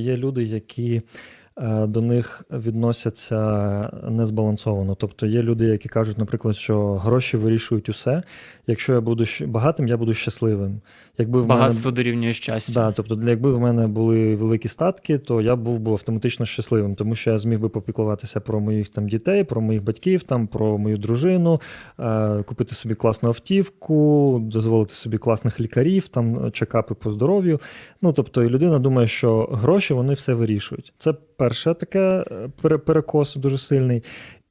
є люди, які до них відносяться незбалансовано. Тобто є люди, які кажуть, наприклад, що гроші вирішують усе. Якщо я буду багатим, я буду щасливим. Якби в Багатство мене дорівнює щастя. Да, тобто, для- якби в мене були великі статки, то я був би автоматично щасливим, тому що я зміг би попіклуватися про моїх там дітей, про моїх батьків, там про мою дружину, е, купити собі класну автівку, дозволити собі класних лікарів, там чекапи по здоров'ю. Ну тобто, і людина думає, що гроші вони все вирішують. Це перше таке е, перекос дуже сильний.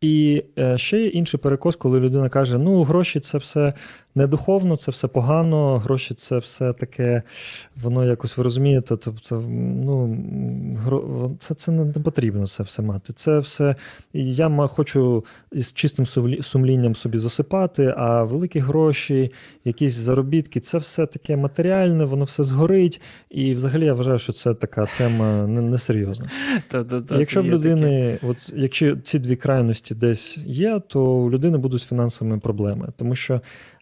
І е, ще є інший перекос, коли людина каже: ну, гроші це все недуховно, це все погано, гроші це все таке, воно якось ви розумієте, тобто, ну, це, це не потрібно це все мати. Це все. Я хочу із чистим сумлінням собі засипати, а великі гроші, якісь заробітки, це все таке матеріальне, воно все згорить. І взагалі я вважаю, що це така тема несерйозна. Якщо в людини, от якщо ці дві крайності десь є, то у людини будуть фінансовими проблеми. Тому що,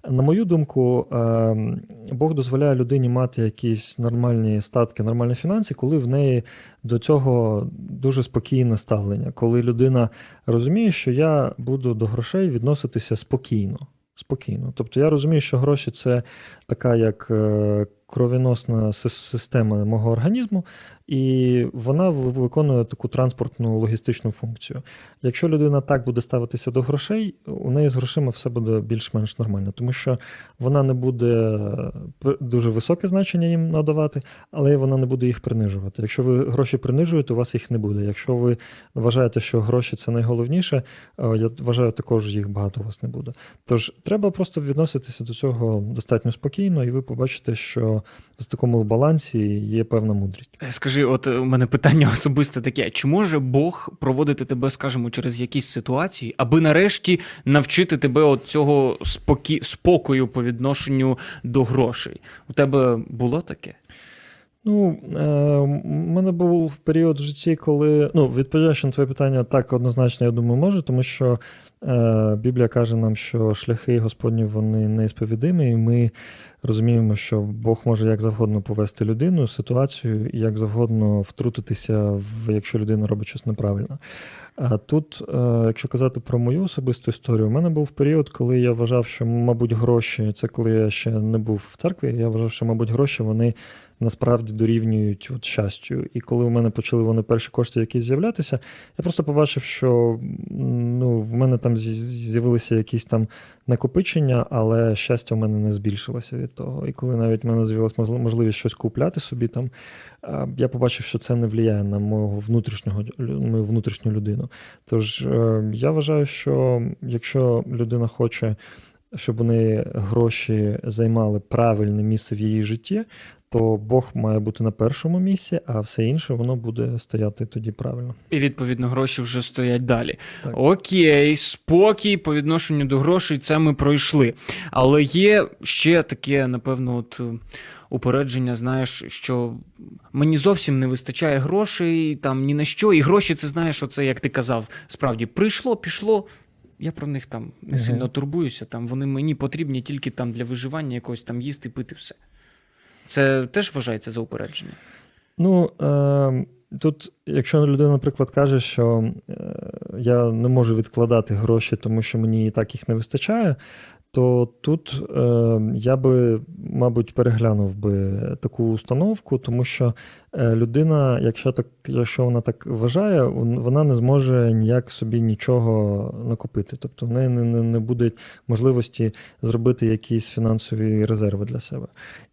на мою думку, ем, Бог дозволяє людині мати якісь нормальні статки, нормальні фінанси, коли в неї до цього дуже спокійне ставлення, коли людина розуміє, що я буду до грошей відноситися спокійно. Спокійно. Тобто я розумію, що гроші це така як е, кровіносна система мого організму, і вона виконує таку транспортну логістичну функцію. Якщо людина так буде ставитися до грошей, у неї з грошима все буде більш-менш нормально, тому що вона не буде е, дуже високе значення їм надавати, але вона не буде їх принижувати. Якщо ви гроші принижуєте, у вас їх не буде. Якщо ви вважаєте, що гроші це найголовніше, е, я вважаю, також їх багато у вас не буде. Тож треба просто відноситися до цього достатньо спокійно, і ви побачите, що в такому балансі є певна мудрість. Е, Скажи, от е, у мене питання особисте таке: чи може Бог проводити тебе, скажімо, через якісь ситуації, аби нарешті навчити тебе от цього спокі... спокою по відношенню до грошей? У тебе було таке? Ну, е, у мене був період в житті, коли ну, відповідаючи на твоє питання, так однозначно, я думаю, може, тому що е, Біблія каже нам, що шляхи Господні вони неісповідимі, і ми розуміємо, що Бог може як завгодно повести людину, ситуацію, і як завгодно втрутитися, в, якщо людина робить щось неправильно. А тут, е, якщо казати про мою особисту історію, у мене був період, коли я вважав, що, мабуть, гроші, це коли я ще не був в церкві, я вважав, що, мабуть, гроші вони насправді дорівнюють от щастю. І коли у мене почали вони перші кошти якісь з'являтися, я просто побачив, що ну, в мене там з'явилися якісь там накопичення, але щастя в мене не збільшилося від того. І коли навіть в мене з'явилася можливість щось купляти собі там, я побачив, що це не впливає на мого внутрішнього мою внутрішню людину. Тож е, я вважаю, що якщо людина хоче, щоб вони гроші займали правильне місце в її житті, то Бог має бути на першому місці, а все інше воно буде стояти тоді правильно. І відповідно гроші вже стоять далі. Так. Окей, спокій по відношенню до грошей, це ми пройшли. Але є ще таке, напевно, от е, упередження, знаєш, що мені зовсім не вистачає грошей, там ні на що. І гроші, це знаєш, оце, як ти казав, справді прийшло, пішло. Я про них там не сильно турбуюся. Там вони мені потрібні тільки там для виживання, якогось там їсти, пити, все. Це теж вважається за упередження. Ну, е, тут, якщо людина, наприклад, каже, що е, я не можу відкладати гроші, тому що мені і так їх не вистачає, то тут е, я би, мабуть, переглянув би таку установку, тому що людина, якщо так, якщо вона так вважає, вона не зможе ніяк собі нічого накопити. Тобто в неї не, не, не буде можливості зробити якісь фінансові резерви для себе.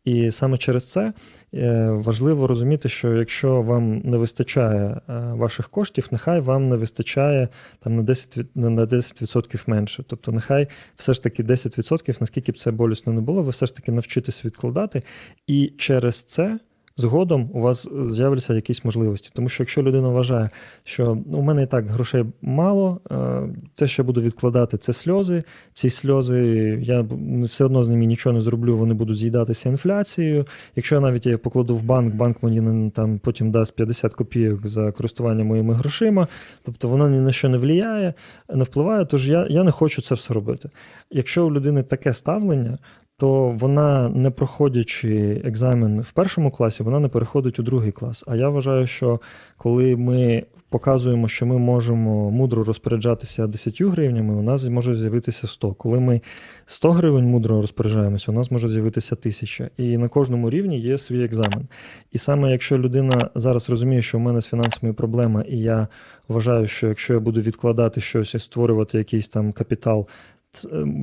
І саме через це е, важливо розуміти, що якщо вам не вистачає е, ваших коштів, нехай вам не вистачає там на 10%, від- на- на 10% менше. Тобто, нехай все ж таки 10%, наскільки б це болісно не було, ви все ж таки навчитесь відкладати. І через це. Згодом у вас з'являться якісь можливості. Тому що якщо людина вважає, що ну, у мене і так грошей мало, е, те, що я буду відкладати, це сльози. Ці сльози я все одно з ними нічого не зроблю, вони будуть з'їдатися інфляцією. Якщо я навіть я покладу в банк, банк мені не- там потім дасть 50 копійок за користування моїми грошима, тобто воно ні на що не впливає, не впливає, тож я, я не хочу це все робити. Якщо у людини таке ставлення, то вона, не проходячи екзамен в першому класі, вона не переходить у другий клас. А я вважаю, що коли ми показуємо, що ми можемо мудро розпоряджатися 10 гривнями, у нас може з'явитися 100. Коли ми 100 гривень мудро розпоряджаємося, у нас може з'явитися 1000. І на кожному рівні є свій екзамен. І саме якщо людина зараз розуміє, що в мене з фінансами проблема, і я вважаю, що якщо я буду відкладати щось і створювати якийсь там капітал,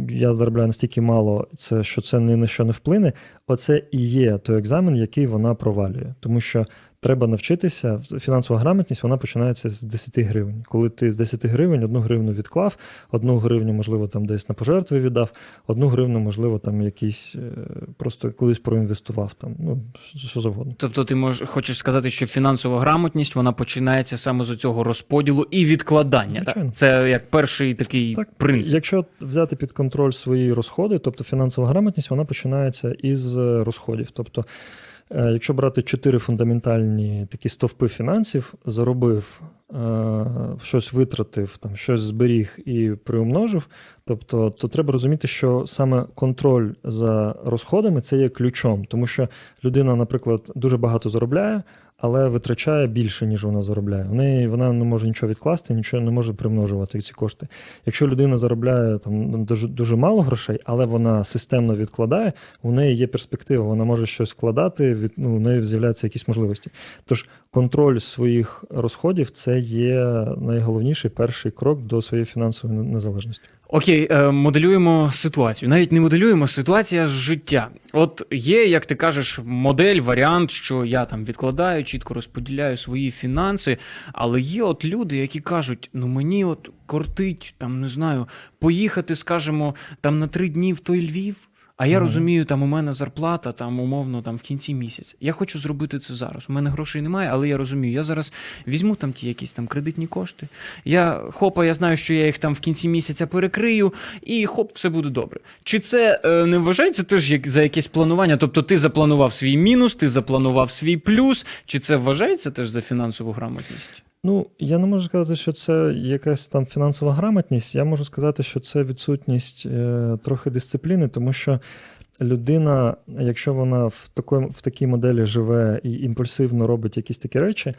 я заробляю настільки мало, це що це ні на що не вплине. Оце і є той екзамен, який вона провалює. Тому що треба навчитися. Фінансова грамотність вона починається з 10 гривень. Коли ти з 10 гривень одну гривню відклав, одну гривню, можливо, там десь на пожертви віддав, одну гривню, можливо, там якийсь е, просто колись проінвестував там. Ну що- завгодно. Тобто, ти мож, хочеш сказати, що фінансова грамотність вона починається саме з цього розподілу і відкладання. Звичайно. Це як перший такий Так, принцип. Якщо взяти під контроль свої розходи, тобто фінансова грамотність, вона починається із е, розходів. Тобто, якщо брати чотири фундаментальні такі стовпи фінансів, заробив, е, щось витратив, там, щось зберіг і приумножив, тобто, то треба розуміти, що саме контроль за розходами це є ключом, тому що людина, наприклад, дуже багато заробляє. Але витрачає більше, ніж вона заробляє. В неї вона не може нічого відкласти, нічого не може примножувати ці кошти. Якщо людина заробляє там дуже, дуже мало грошей, але вона системно відкладає, у неї є перспектива, вона може щось вкладати, від, ну, у неї з'являються якісь можливості. Тож контроль своїх розходів це є найголовніший перший крок до своєї фінансової незалежності. Окей, е, моделюємо ситуацію. Навіть не моделюємо ситуація з життя. От є, як ти кажеш, модель, варіант, що я там відкладаю, чітко розподіляю свої фінанси. Але є от люди, які кажуть: ну мені от кортить, там не знаю, поїхати, скажімо, там на три дні в той Львів. А я розумію, там у мене зарплата, там умовно там в кінці місяця. Я хочу зробити це зараз. У мене грошей немає, але я розумію, я зараз візьму там ті якісь там кредитні кошти. Я хопа, я знаю, що я їх там в кінці місяця перекрию, і хоп, все буде добре. Чи це е, не вважається теж як за якесь планування? Тобто ти запланував свій мінус, ти запланував свій плюс, чи це вважається теж за фінансову грамотність? Ну, я не можу сказати, що це якась там фінансова грамотність. Я можу сказати, що це відсутність е, трохи дисципліни, тому що людина, якщо вона в, такої, в такій моделі живе і імпульсивно робить якісь такі речі,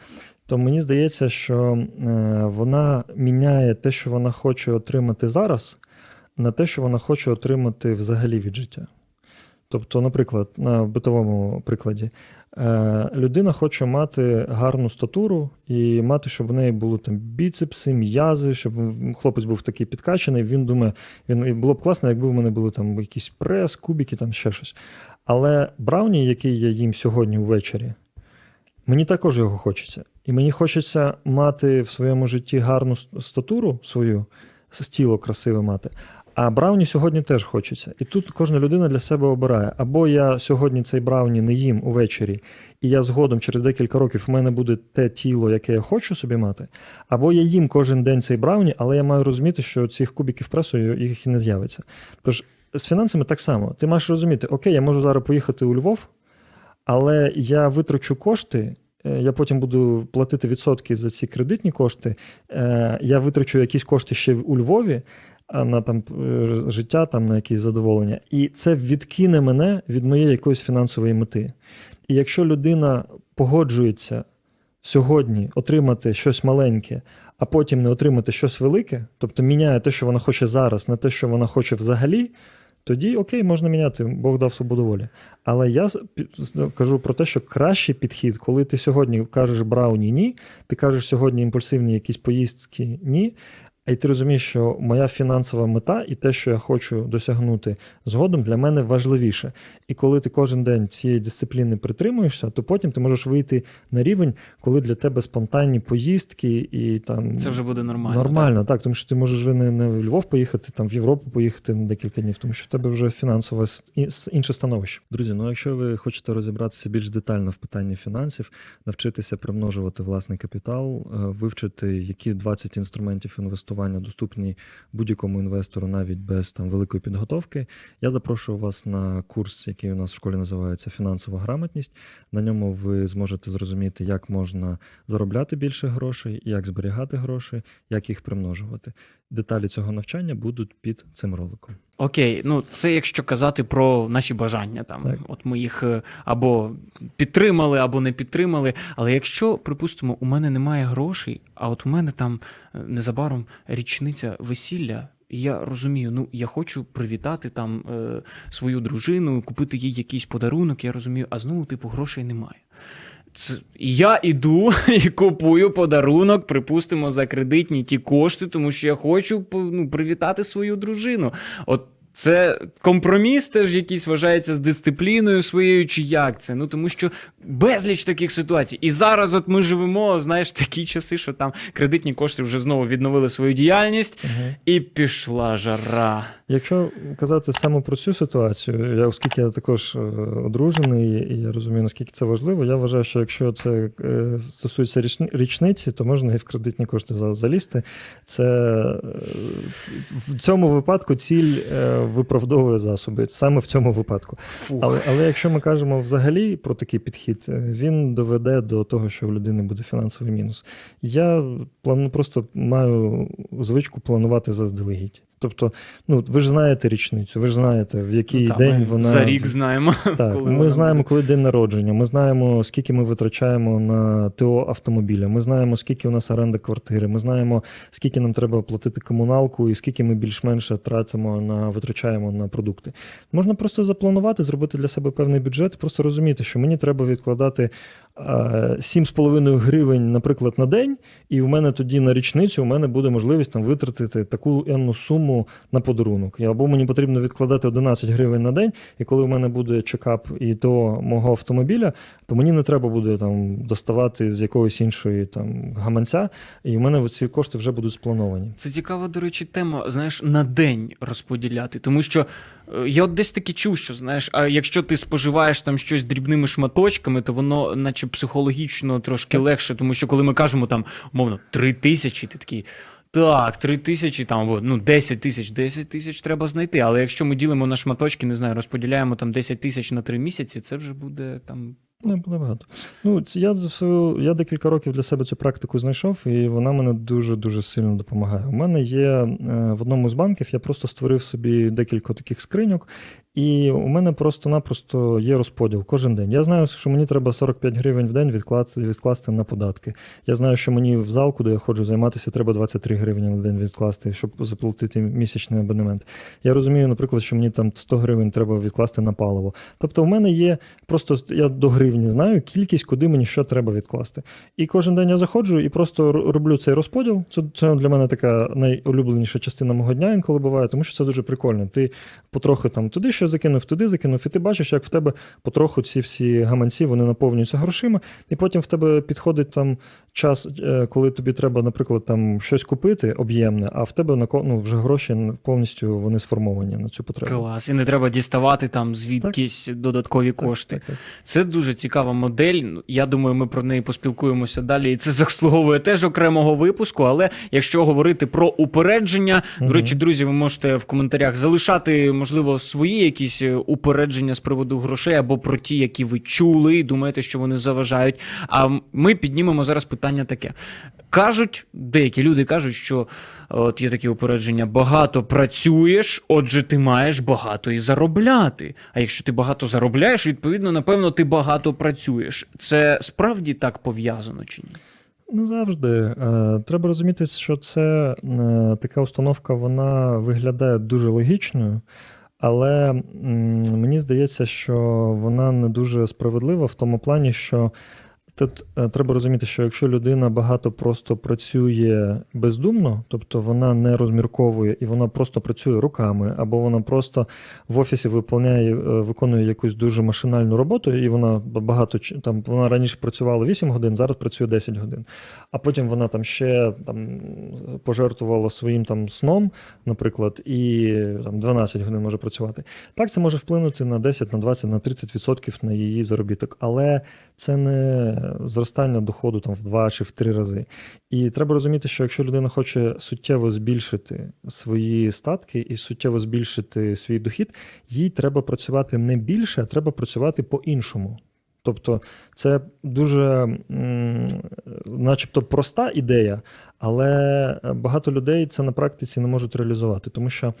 то мені здається, що е, вона міняє те, що вона хоче отримати зараз, на те, що вона хоче отримати взагалі від життя. Тобто, наприклад, на битовому прикладі, е, людина хоче мати гарну статуру і мати, щоб в неї були там біцепси, м'язи, щоб хлопець був такий підкачаний. Він думає, він було б класно, якби в мене були там якісь прес, кубики, там ще щось. Але Брауні, який я їм сьогодні ввечері, мені також його хочеться. І мені хочеться мати в своєму житті гарну статуру свою, с- тіло красиве мати. А Брауні сьогодні теж хочеться. І тут кожна людина для себе обирає. Або я сьогодні цей Брауні не їм увечері, і я згодом через декілька років в мене буде те тіло, яке я хочу собі мати. Або я їм кожен день цей Брауні, але я маю розуміти, що цих кубиків пресу їх і не з'явиться. Тож з фінансами так само. Ти маєш розуміти, окей, я можу зараз поїхати у Львов, але я витрачу кошти. е, Я потім буду платити відсотки за ці кредитні кошти. е, Я витрачу якісь кошти ще у Львові на там е, життя, там на якісь задоволення. І це відкине мене від моєї якоїсь фінансової мети. І якщо людина погоджується сьогодні отримати щось маленьке, а потім не отримати щось велике, тобто міняє те, що вона хоче зараз, на те, що вона хоче взагалі, тоді окей, можна міняти, Бог дав свободу волі. Але я кажу про те, що кращий підхід, коли ти сьогодні кажеш брауні ні, ти кажеш сьогодні імпульсивні якісь поїздки ні. А й ти розумієш, що моя фінансова мета і те, що я хочу досягнути згодом, для мене важливіше. І коли ти кожен день цієї дисципліни притримуєшся, то потім ти можеш вийти на рівень, коли для тебе спонтанні поїздки і там Це вже буде нормально. Нормально, так? тому що ти можеш вже не, не в Львов поїхати, там в Європу поїхати на декілька днів, тому що в тебе вже фінансове інше становище. Друзі, ну якщо ви хочете розібратися більш детально в питанні фінансів, навчитися примножувати власний капітал, е, вивчити, які 20 інструментів інвестування доступні будь-якому інвестору, навіть без там великої підготовки, я запрошую вас на курс, який у нас в школі називається Фінансова грамотність. На ньому ви зможете зрозуміти, як можна заробляти більше грошей, як зберігати гроші, як їх примножувати. Деталі цього навчання будуть під цим роликом. Окей, ну це якщо казати про наші бажання, там Так. от ми їх е, або підтримали, або не підтримали. Але якщо, припустимо, у мене немає грошей, а от у мене там е, незабаром річниця весілля. І я розумію, ну я хочу привітати там е, свою дружину, купити їй якийсь подарунок. Я розумію, а знову, типу, грошей немає. Це, я іду і купую подарунок, припустимо, за кредитні ті кошти, тому що я хочу ну, привітати свою дружину. От це компроміс теж якийсь вважається з дисципліною своєю, чи як це? Ну тому що безліч таких ситуацій. І зараз, от ми живемо, знаєш, такі часи, що там кредитні кошти вже знову відновили свою діяльність, і пішла жара. Якщо казати саме про цю ситуацію, я оскільки я також е, одружений, і я розумію, наскільки це важливо, я вважаю, що якщо це е, стосується річни- річниці, то можна і в кредитні кошти за- залізти. Це е, в цьому випадку ціль виправдовує засоби, саме в цьому випадку. Фух. Але, але якщо ми кажемо взагалі про такий підхід, е, він доведе до того, що в людини буде фінансовий мінус. Я плану просто маю звичку планувати заздалегідь. Тобто, ну ви ж знаєте річницю, ви ж знаєте, в який Ну, та, день ми вона за рік знаємо. так, коли ми знаємо, буде. коли день народження. Ми знаємо, скільки ми витрачаємо на ТО автомобіля. Ми знаємо, скільки у нас оренда квартири. Ми знаємо, скільки нам треба платити комуналку, і скільки ми більш-менш тратимо на витрачаємо на продукти. Можна просто запланувати, зробити для себе певний бюджет, просто розуміти, що мені треба відкладати 7,5 гривень, наприклад, на день, і в мене тоді на річницю у мене буде можливість там витратити таку енну суму на подарунок. Або мені потрібно відкладати 11 гривень на день, і коли в мене буде чекап і до мого автомобіля, то мені не треба буде там доставати з якогось іншої там гаманця, і в мене ці кошти вже будуть сплановані. Це цікава, до речі, тема, знаєш, на день розподіляти. Тому що я от десь таки чув, що знаєш, а якщо ти споживаєш там щось дрібними шматочками, то воно, наче психологічно трошки легше, тому що коли ми кажемо там, умовно, три тисячі, ти такий. Так, три тисячі, там або, ну 10 тисяч, 10 тисяч треба знайти. Але якщо ми ділимо на шматочки, не знаю, розподіляємо там 10 тисяч на три місяці, це вже буде там. Не буде багато. Ну, я, я декілька років для себе цю практику знайшов, і вона мене дуже-дуже сильно допомагає. У мене є е, в одному з банків, я просто створив собі декілька таких скриньок, і у мене просто-напросто є розподіл кожен день. Я знаю, що мені треба 45 гривень в день відкласти, відкласти на податки. Я знаю, що мені в зал, куди я ходжу займатися, треба 23 гривні на день відкласти, щоб заплатити місячний абонемент. Я розумію, наприклад, що мені там 100 гривень треба відкласти на паливо. Тобто, в мене є просто я до гривні знаю кількість, куди мені що треба відкласти. І кожен день я заходжу і просто роблю цей розподіл. Це, це для мене така найулюбленіша частина мого дня інколи буває, тому що це дуже прикольно. Ти потроху там туди що закинув, туди закинув, і ти бачиш, як в тебе потроху ці всі гаманці вони наповнюються грошима, і потім в тебе підходить там час, е, коли тобі треба, наприклад, там щось купити об'ємне, а в тебе на ну, вже гроші повністю вони сформовані на цю потребу. Клас, і не треба діставати там звідкись додаткові кошти. так, так. Це дуже цікава модель. Ну, Я думаю, ми про неї поспілкуємося далі. І це заслуговує теж окремого випуску. Але якщо говорити про упередження, Мгм. до речі, друзі, ви можете в коментарях залишати, можливо, свої якісь е, упередження з приводу грошей або про ті, які ви чули, і думаєте, що вони заважають. А ми піднімемо зараз питання таке. Кажуть, деякі люди кажуть, що от є такі упередження: багато працюєш, отже, ти маєш багато і заробляти. А якщо ти багато заробляєш, відповідно, напевно, ти багато працюєш. Це справді так пов'язано чи ні? Не завжди. Е, Треба розуміти, що це е, така установка, вона виглядає дуже логічною, але мені здається, що вона не дуже справедлива в тому плані, що тут е, треба розуміти, що якщо людина багато просто працює бездумно, тобто вона не розмірковує і вона просто працює руками, або вона просто в офісі виконує, виконує якусь дуже машинальну роботу, і вона багато там вона раніше працювала 8 годин, зараз працює 10 годин. А потім вона там ще там пожертвувала своїм там сном, наприклад, і там 12 годин може працювати. Так, це може вплинути на 10, на 20, на 30% на її заробіток, але це не зростання доходу там в 2 чи в 3 рази. І треба розуміти, що якщо людина хоче суттєво збільшити свої статки і суттєво збільшити свій дохід, їй треба працювати не більше, а треба працювати по-іншому. Тобто це дуже, начебто, проста ідея, але багато людей це на практиці не можуть реалізувати, тому що.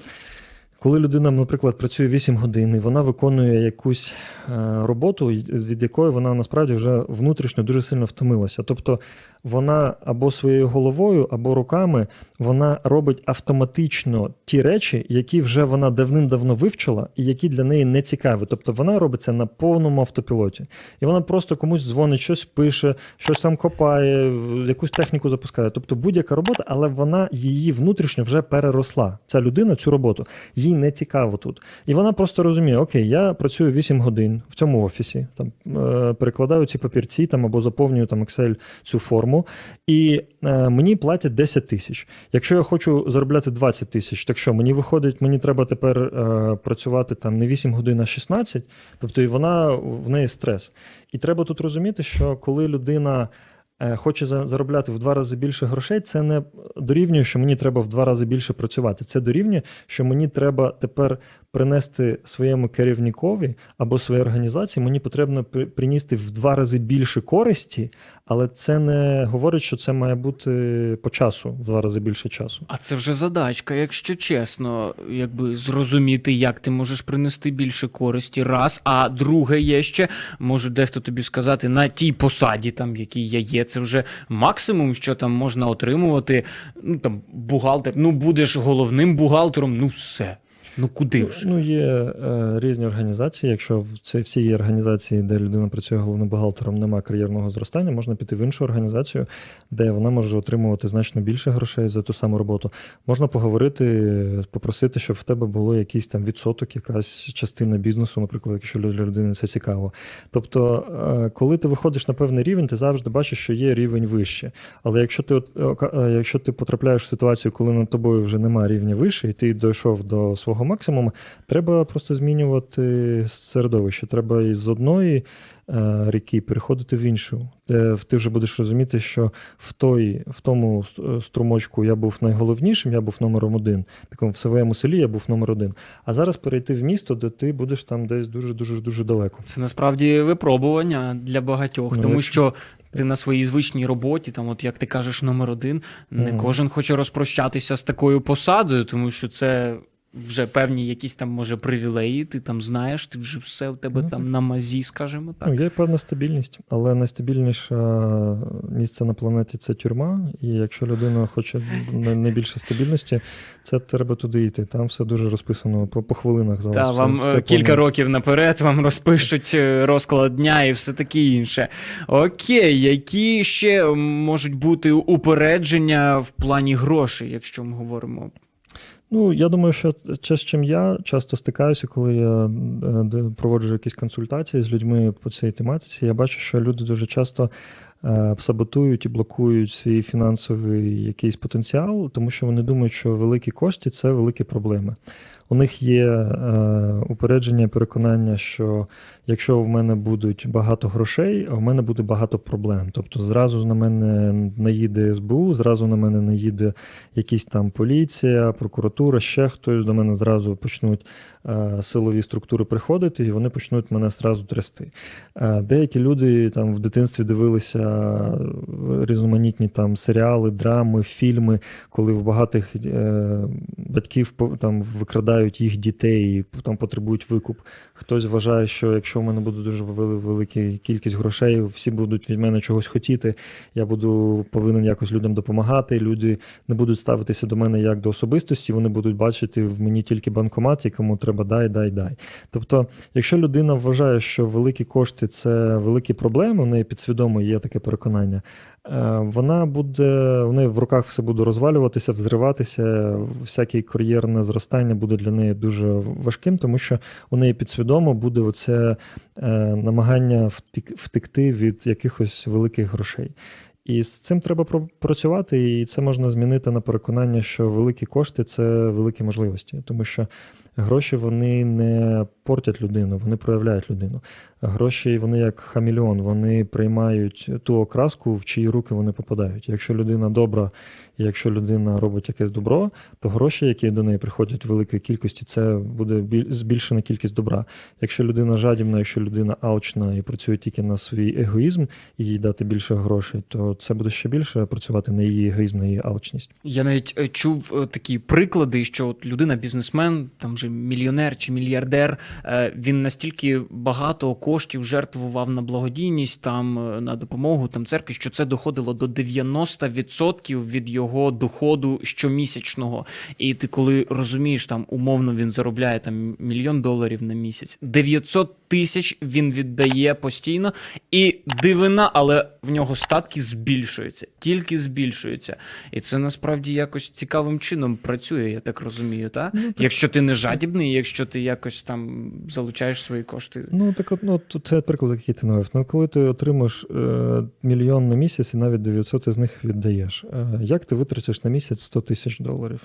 Коли людина, наприклад, працює 8 годин, і вона виконує якусь е, роботу, від якої вона насправді вже внутрішньо дуже сильно втомилася. Тобто вона або своєю головою, або руками вона робить автоматично ті речі, які вже вона давним-давно вивчила, і які для неї не цікаві. Тобто вона робить це на повному автопілоті. І вона просто комусь дзвонить, щось пише, щось там копає, якусь техніку запускає. Тобто будь-яка робота, але вона її внутрішньо вже переросла. Ця людина цю роботу їй не цікаво тут. І вона просто розуміє: окей, я працюю 8 годин в цьому офісі, там е, перекладаю ці папірці там або заповнюю там Excel цю форму, і е, мені платять 10 тисяч. Якщо я хочу заробляти 20 тисяч, так що мені виходить, мені треба тепер е, працювати там не 8 годин, а 16, тобто і вона в неї стрес. І треба тут розуміти, що коли людина е, хоче за- заробляти в два рази більше грошей, це не дорівнює, що мені треба в два рази більше працювати. Це дорівнює, що мені треба тепер принести своєму керівникові або своїй організації, мені потрібно при- принести в два рази більше користі, але це не говорить, що це має бути по часу, в два рази більше часу. А це вже задачка, якщо чесно, якби зрозуміти, як ти можеш принести більше користі. Раз, а друге є ще, може дехто тобі сказати, на тій посаді, там, якій я є, це вже максимум, що там можна отримувати. Ну там бухгалтер, ну будеш головним бухгалтером, ну все. Ну куди вже? Ну, є е, різні організації. Якщо в цій всій організації, де людина працює головним бухгалтером, немає кар'єрного зростання, можна піти в іншу організацію, де вона може отримувати значно більше грошей за ту саму роботу. Можна поговорити, попросити, щоб в тебе було якийсь там відсоток, якась частина бізнесу, наприклад, якщо для людини це цікаво. Тобто, е, коли ти виходиш на певний рівень, ти завжди бачиш, що є рівень вище. Але якщо ти, от, е, е, якщо ти потрапляєш в ситуацію, коли над тобою вже немає рівня вище, і ти дійшов до свого максимуму, треба просто змінювати середовище. Треба із одної е, ріки переходити в іншу, де ти вже будеш розуміти, що в той, в тому е, струмочку я був найголовнішим, я був номером один. Такому в своєму селі я був номер один. А зараз перейти в місто, де ти будеш там десь дуже дуже дуже далеко. Це насправді випробування для багатьох, Ну, тому якщо- що ти на своїй звичній роботі, там, от як ти кажеш, номер один, не Мгм. кожен хоче розпрощатися з такою посадою, тому що це. Вже певні якісь там, може, привілеї, ти там знаєш, ти вже все у тебе Ну, там на мазі, скажімо так. Ну, є певна стабільність, але найстабільніше місце на планеті це тюрма. І якщо людина хоче на- найбільше стабільності, це треба туди йти. Там все дуже розписано по, по хвилинах за Та все- вам все кілька планує. років наперед вам розпишуть е, розклад дня і все таке інше. Окей, які ще можуть бути упередження в плані грошей, якщо ми говоримо? Ну, я думаю, що те, з чим я часто стикаюся, коли я е, проводжу якісь консультації з людьми по цій тематиці, я бачу, що люди дуже часто е, саботують і блокують свій фінансовий якийсь потенціал, тому що вони думають, що великі кошти це великі проблеми. У них є е, упередження, переконання, що якщо в мене будуть багато грошей, а в мене буде багато проблем. Тобто зразу на мене наїде СБУ, зразу на мене наїде якісь там поліція, прокуратура, ще хтось до мене зразу почнуть е, силові структури приходити, і вони почнуть мене зразу трясти. Е, деякі люди там в дитинстві дивилися е, різноманітні там серіали, драми, фільми, коли в багатих е, батьків там викрадають їх дітей там потребують викуп. Хтось вважає, що якщо в мене буде дуже велика кількість грошей, всі будуть від мене чогось хотіти, я буду повинен якось людям допомагати. Люди не будуть ставитися до мене як до особистості, вони будуть бачити в мені тільки банкомат, якому треба дай, дай, дай. Тобто, якщо людина вважає, що великі кошти це великі проблеми, у неї підсвідомо є таке переконання. Е, Вона буде, у неї в руках все буде розвалюватися, взриватися, всяке кар'єрне зростання буде для неї дуже важким, тому що у неї підсвідомо буде оце е, намагання втекти від якихось великих грошей. І з цим треба працювати, і це можна змінити на переконання, що великі кошти це великі можливості, тому що гроші вони не портять людину, вони проявляють людину. Гроші вони як хамільон, вони приймають ту окраску, в чиї руки вони попадають. Якщо людина добра, якщо людина робить якесь добро, то гроші, які до неї приходять в великій кількості, це буде біль- збільшена кількість добра. Якщо людина жадібна, якщо людина алчна і працює тільки на свій егоїзм і їй дати більше грошей, то це буде ще більше працювати на її егоїзм, на її алчність. Я навіть е, чув е, такі приклади, що от людина, бізнесмен, там може мільйонер чи мільярдер, е, він настільки багато коштів жертвував на благодійність, там е, на допомогу там церкві, що це доходило до 90% від його доходу щомісячного. І ти коли розумієш, там умовно він заробляє там мільйон доларів на місяць, 900 тисяч він віддає постійно, і дивина, але в нього статки збільшуються, тільки збільшуються. І це насправді якось цікавим чином працює, я так розумію, та? Ну, так- Якщо ти не жадібний, якщо ти якось там залучаєш свої кошти. Ну, так от, ну, це приклад, який ти навів. Ну, коли ти отримаєш е, мільйон на місяць і навіть 900 із них віддаєш, е, як ти витратиш на місяць 100 тисяч доларів?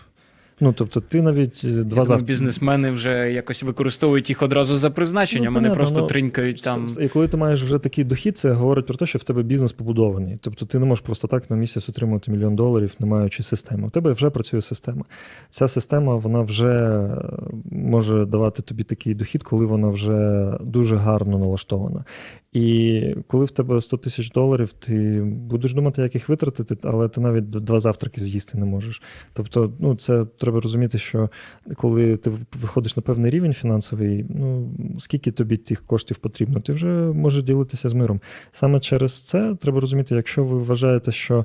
Ну, тобто, ти навіть е, два завтра. бізнесмени вже якось використовують їх одразу за призначенням, Ну, а не просто ну, тринькають там. І коли ти маєш вже такий дохід, це говорить про те, що в тебе бізнес побудований. Тобто ти не можеш просто так на місяць отримувати мільйон доларів, не маючи системи. У тебе вже працює система. Ця система вона вже е, може давати тобі такий дохід, коли вона вже дуже гарно налаштована. І коли в тебе 100 тисяч доларів, ти будеш думати, як їх витратити, але ти навіть два завтраки з'їсти не можеш. Тобто, ну це треба розуміти, що коли ти виходиш на певний рівень фінансовий, ну скільки тобі тих коштів потрібно, ти вже можеш ділитися з миром. Саме через це треба розуміти, якщо ви вважаєте, що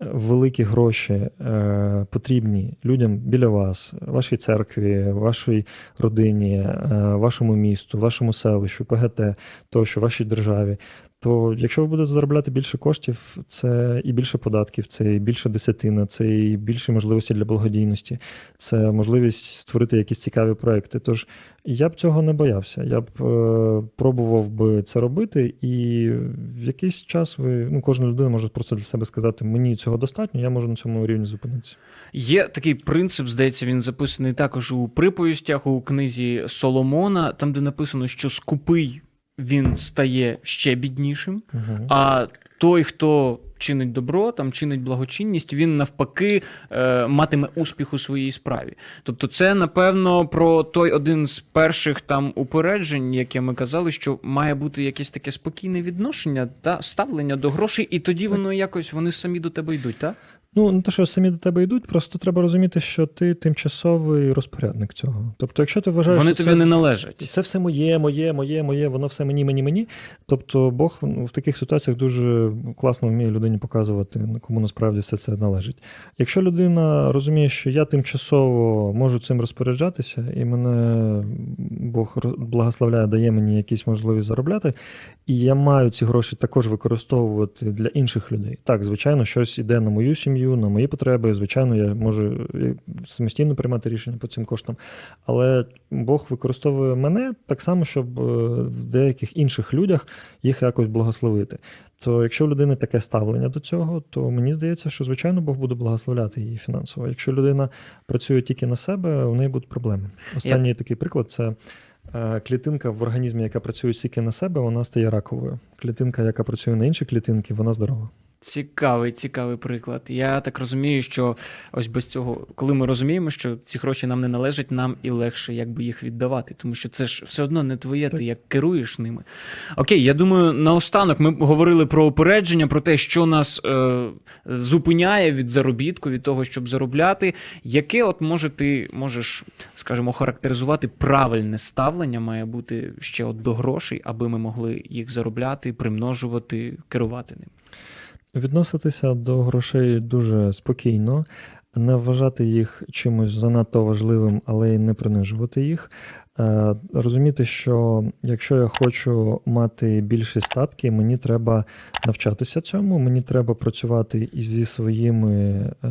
великі гроші е, потрібні людям біля вас, вашій церкві, вашій родині, е, вашому місту, вашому селищу, ПГТ, тощо, вашій державі. То якщо ви будете заробляти більше коштів, це і більше податків, це і більше десятина, це і більше можливості для благодійності, це можливість створити якісь цікаві проекти. Тож я б цього не боявся. Я б е, пробував би це робити, і в якийсь час ви ну кожна людина може просто для себе сказати: мені цього достатньо, я можу на цьому рівні зупинитися. Є такий принцип, здається, він записаний також у приповістях у книзі Соломона, там, де написано, що скупий він стає ще біднішим, Угу. а той, хто чинить добро, там чинить благочинність, він навпаки е, матиме успіх у своїй справі. Тобто, це напевно про той один з перших там упереджень, яке ми казали, що має бути якесь таке спокійне відношення та ставлення до грошей, і тоді воно якось вони самі до тебе йдуть, так? Ну, не те, що самі до тебе йдуть, просто треба розуміти, що ти тимчасовий розпорядник цього. Тобто, якщо ти вважаєш, Вони що тобі це... не належать. Це все моє, моє, моє, моє, воно все мені, мені, мені. Тобто Бог в таких ситуаціях дуже класно вміє людині показувати, кому насправді все це належить. Якщо людина розуміє, що я тимчасово можу цим розпоряджатися, і мене Бог благословляє, дає мені якісь можливість заробляти, і я маю ці гроші також використовувати для інших людей. Так, звичайно, щось іде на мою сім'ю, на мої потреби. Звичайно, я можу е, самостійно приймати рішення по цим коштам. Але Бог використовує мене так само, щоб е, в деяких інших людях їх якось благословити. То якщо у людини таке ставлення до цього, то мені здається, що звичайно Бог буде благословляти її фінансово. Якщо людина працює тільки на себе, у неї будуть проблеми. Останній такий приклад це. е, Клітинка в організмі, яка працює тільки на себе, вона стає раковою. Клітинка, яка працює на інші клітинки, вона здорова. Цікавий, цікавий приклад. Я так розумію, що ось без цього, коли ми розуміємо, що ці гроші нам не належать, нам і легше якби їх віддавати, тому що це ж все одно не твоє, ти як керуєш ними. Окей, я думаю, наостанок ми говорили про опередження, про те, що нас е, зупиняє від заробітку, від того, щоб заробляти. Яке, от може, ти можеш, скажімо, характеризувати правильне ставлення має бути ще от до грошей, аби ми могли їх заробляти, примножувати, керувати ним. Відноситися до грошей дуже спокійно, не вважати їх чимось занадто важливим, але й не принижувати їх. Е, Розуміти, що якщо я хочу мати більші статки, мені треба навчатися цьому, мені треба працювати і зі своїми е,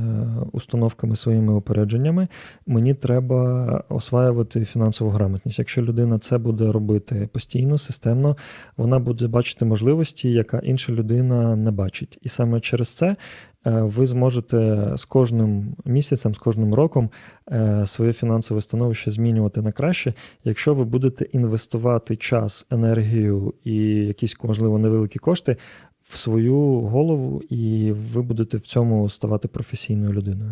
установками, своїми опередженнями. Мені треба осваювати фінансову грамотність. Якщо людина це буде робити постійно, системно, вона буде бачити можливості, яка інша людина не бачить. І саме через це ви зможете з кожним місяцем, з кожним роком е, своє фінансове становище змінювати на краще, якщо ви будете інвестувати час, енергію і якісь, можливо, невеликі кошти в свою голову, і ви будете в цьому ставати професійною людиною.